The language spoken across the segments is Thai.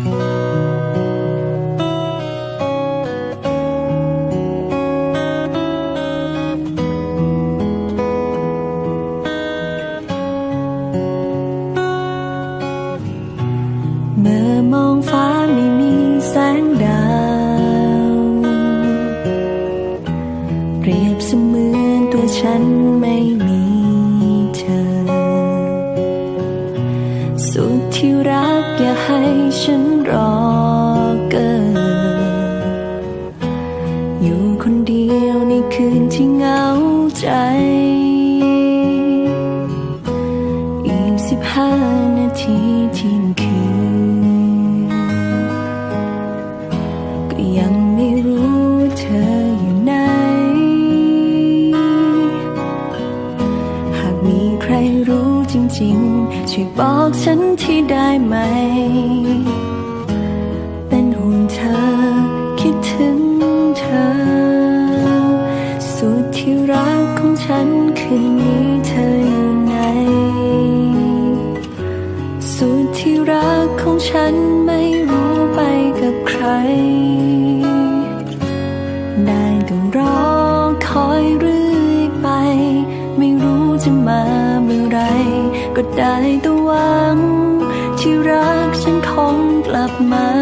เมื่อมองฟ้าไม่มีแสงดาว เปรียบเสมือนตัวฉันไม่มีเธอ สุขที่รัก ในคืนที่เหงาใจ อีกสิบห้านาทีเที่ยงคืน ก็ยังไม่รู้เธออยู่ไหน หากมีใครรู้จริงๆ ช่วยบอกฉันที่ได้ไหม ที่รักของฉันคืนนี้เธออยู่ไหน สุดที่รักของฉันไม่รู้ไปกับใคร ได้ต้องรอคอยเรื่อยไป ไม่รู้จะมาเมื่อไร ก็ได้แต่หวัง ที่รักฉันคงกลับมา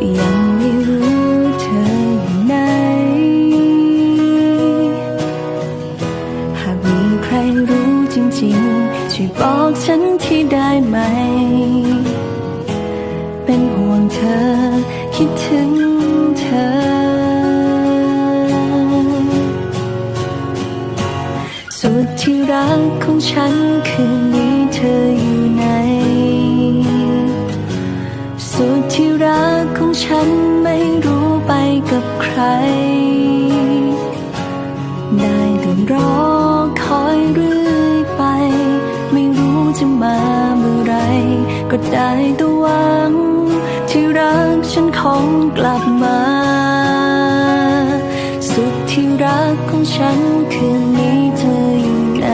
ก็ยังไม่รู้เธออยู่ไหน หากมีใครรู้จริงๆ ช่วยบอกฉันที่ได้ไหม เป็นห่วงเธอ คิดถึงเธอ สุดที่รักของฉันคืนนี้เธออยู่ไหน สุดที่รักของฉันไม่รู้ไปกับใคร ได้แต่รอคอยเรื่อยไป ไม่รู้จะมาเมื่อไร ก็ได้แต่หวัง ที่รักฉันคงกลับมา สุดที่รักของฉันคืนนี้เธออยู่ไหน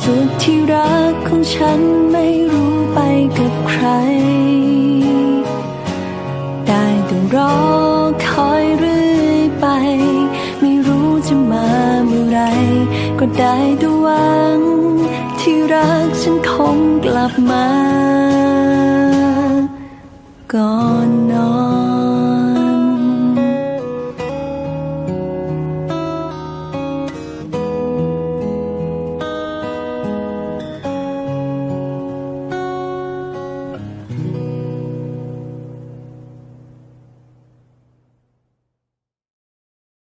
สุดที่รักของฉัน ร ได้แต่รอคอยเรื่อยไป ไม่รู้จะมาเมื่อไร ก็ได้แต่หวัง ที่รักฉันคงกลับมาก่อนนอน